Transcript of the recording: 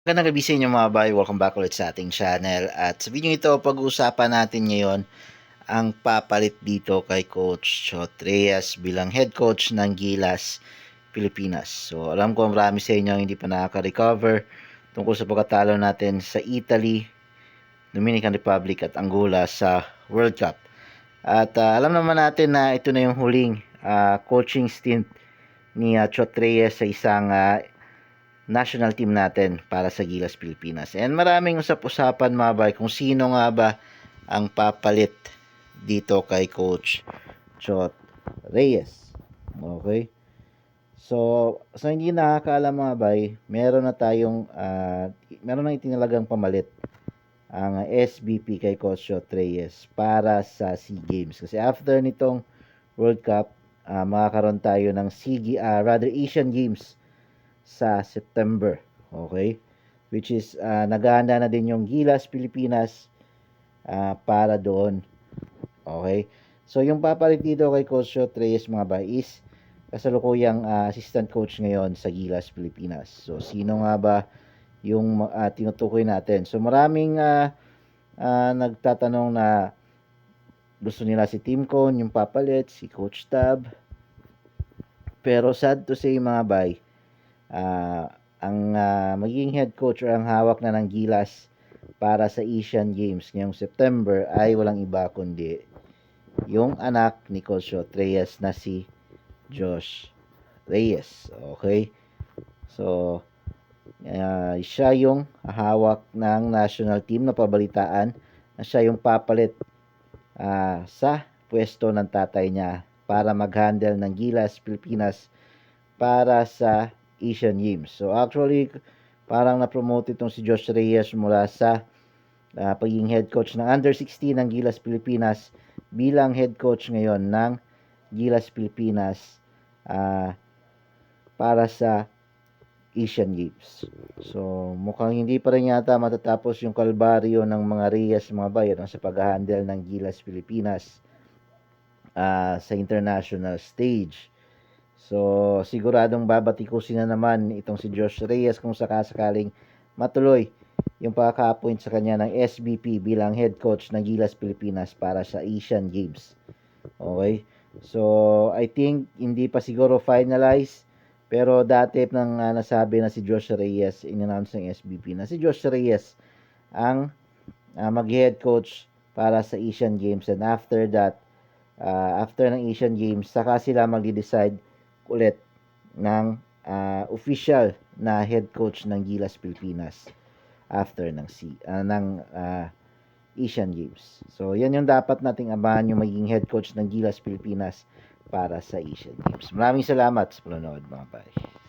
Magandang gabi sa inyo mga bay. Welcome back ulit sa ating channel. At sa video ito, pag-uusapan natin ngayon ang papalit dito kay Coach Chot Reyes bilang head coach ng Gilas, Pilipinas. So, alam ko marami sa inyo hindi pa nakaka-recover tungkol sa pagkatalo natin sa Italy, Dominican Republic at Angola sa World Cup. At ah, alam naman natin na ito na yung huling ah, coaching stint ni uh, Chot Reyes sa isang ah, national team natin para sa Gilas Pilipinas. And maraming usap-usapan mga bay kung sino nga ba ang papalit dito kay Coach Chot Reyes. Okay? So, sa hindi nakakaalam mga bay, meron na tayong, ah, meron na itinalagang pamalit ang SBP kay Coach Chot Reyes para sa SEA Games. Kasi after nitong World Cup, ah, makakaroon tayo ng SEA, ah, rather Asian Games sa September. Okay? Which is, uh, naghahanda na din yung Gilas, Pilipinas ah, para doon. Okay? So, yung papalit dito kay Coach Reyes mga ba is kasalukuyang ah, assistant coach ngayon sa Gilas, Pilipinas. So, sino nga ba yung ah, tinutukoy natin? So, maraming ah, ah, nagtatanong na gusto nila si Team Con, yung papalit, si Coach Tab. Pero sad to say mga bay, ah, ang ah, magiging head coach or ang hawak na ng Gilas para sa Asian Games ngayong September ay walang iba kundi yung anak ni Coach Reyes na si Josh Reyes. Okay? So, ah, siya yung hawak ng national team na pabalitaan na siya yung papalit ah, sa pwesto ng tatay niya para mag-handle ng Gilas Pilipinas para sa Asian Games. So actually, parang na-promote itong si Josh Reyes mula sa uh, pagiging head coach ng Under 16 ng Gilas Pilipinas bilang head coach ngayon ng Gilas Pilipinas uh, para sa Asian Games. So mukhang hindi pa rin yata matatapos yung kalbaryo ng mga Reyes mga bayan sa pag-handle ng Gilas Pilipinas uh, sa international stage. So, siguradong babatikusin na naman itong si Josh Reyes kung sakasakaling matuloy yung pagka-appoint sa kanya ng SBP bilang head coach ng Gilas Pilipinas para sa Asian Games. Okay? So, I think hindi pa siguro finalize pero dati nang uh, nasabi na si Josh Reyes, in-announce ng SBP na si Josh Reyes ang uh, mag-head coach para sa Asian Games and after that, uh, after ng Asian Games, saka sila mag-decide ulit ng uh, official na head coach ng Gilas Pilipinas after ng C uh, ng uh, Asian Games. So, yan yung dapat nating abangan yung maging head coach ng Gilas Pilipinas para sa Asian Games. Maraming salamat sa panonood mga pare.